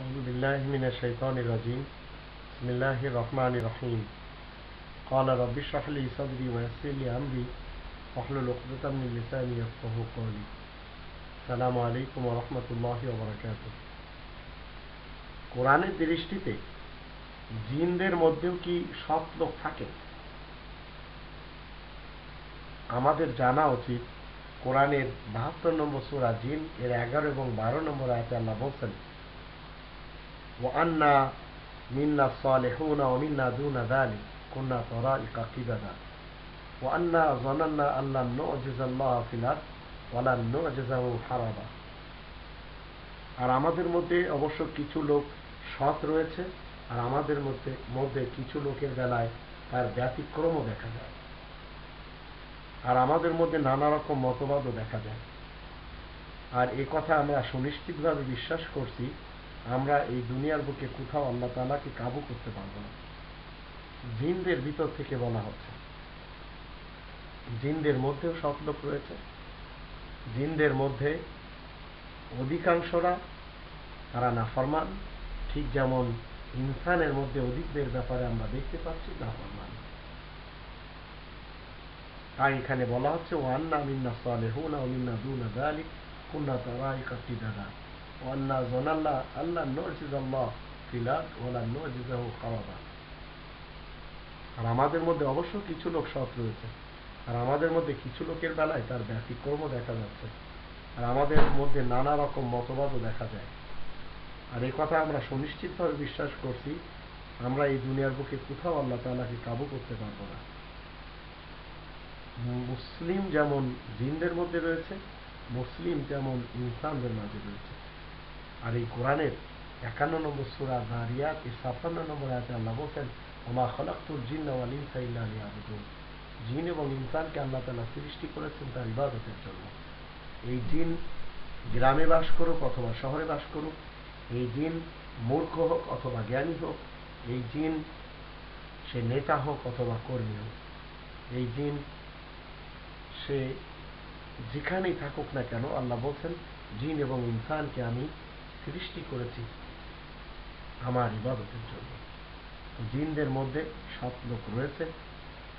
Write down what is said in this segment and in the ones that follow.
أعوذ بالله من الشيطان الرجيم بسم الله الرحمن الرحيم قال رب اشرح لي صدري ويسر لي أمري واحلل عقدة من لساني يفقه قولي السلام عليكم ورحمة الله وبركاته কোরআনের দৃষ্টিতে জিনদের মধ্যেও কি সৎ লোক থাকে আমাদের জানা উচিত কোরআনের বাহাত্তর নম্বর সুরা জিন এর এগারো এবং বারো নম্বর আয়তে আল্লাহ বলছেন وأنا منا الصالحون ومنا دون ذلك كنا طرائق قددا وأنا ظننا أن لن نعجز الله في الأرض ولن نعجزه حربا আর আমাদের মধ্যে অবশ্য কিছু লোক সৎ রয়েছে আর আমাদের মধ্যে মধ্যে কিছু লোকের বেলায় তার ব্যতিক্রমও দেখা যায় আর আমাদের মধ্যে নানা রকম মতবাদও দেখা যায় আর এ কথা আমরা সুনিশ্চিতভাবে বিশ্বাস করছি আমরা এই দুনিয়ার বুকে কোথাও আল্লাহ তালাকে কাবু করতে পারব না। জিনদের ভিতর থেকে বলা হচ্ছে। জিনদের মধ্যেও সৎ লোক রয়েছে। জিনদের মধ্যে অধিকাংশরা তারা নাফরমান। ঠিক যেমন ইনসানের মধ্যে অধিকদের ব্যাপারে আমরা দেখতে পাচ্ছি, নাফরমান। তাই এখানে বলা হচ্ছে ওয়ান্না মিন্না সালেহুনা ও মিন্না দুনা দালিক কুন্না তারাইকা কিদাদা ওয়ান্না জনাল্লাহ আল্লাহ নজিজ আল্লাহ ফিলাদ ওয়ালা নজিজাহু খাওয়াবা আর আমাদের মধ্যে অবশ্য কিছু লোক সৎ রয়েছে। আর আমাদের মধ্যে কিছু লোকের বেলায় তার ব্যতিক্রমও দেখা যাচ্ছে। আর আমাদের মধ্যে নানা রকম মতবাদও দেখা যায়। আর এই কথা আমরা সুনিশ্চিতভাবে বিশ্বাস করছি, আমরা এই দুনিয়ার বুকে কোথাও আল্লাহ তালাকে কাবু করতে পারব না। মুসলিম যেমন জিনদের মধ্যে রয়েছে, মুসলিম যেমন ইনসানদের মাঝে রয়েছে। আর এই কোরআনের একান্ন নম্বর সুরা দারিয়াত এই ছাপ্পান্ন নম্বর আয়াতে আল্লাহ বলছেন আমা খলাক্তুর জিন ওয়াল ইনসা ইল্লা লিয়াবুদুন। জিন এবং ইনসানকে আল্লাহ তাআলা সৃষ্টি করেছেন তার ইবাদতের জন্য। এই জিন গ্রামে বাস করুক অথবা শহরে বাস করুক, এই জিন মূর্খ হোক অথবা জ্ঞানী হোক, এই জিন সে নেতা হোক অথবা কর্মী হোক, এই জিন সে যেখানেই থাকুক না কেন, আল্লাহ বলছেন, জিন এবং ইনসানকে আমি সৃষ্টি করেছি আমার ইবাদতের জন্য। জিনদের মধ্যে সব লোক রয়েছে।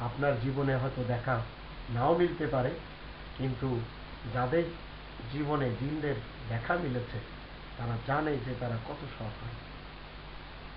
আপনার জীবনে হয়তো দেখা নাও মিলতে পারে, কিন্তু যাদের জীবনে জিনদের দেখা মিলেছে, তারা জানে যে তারা কত সৎ হয়।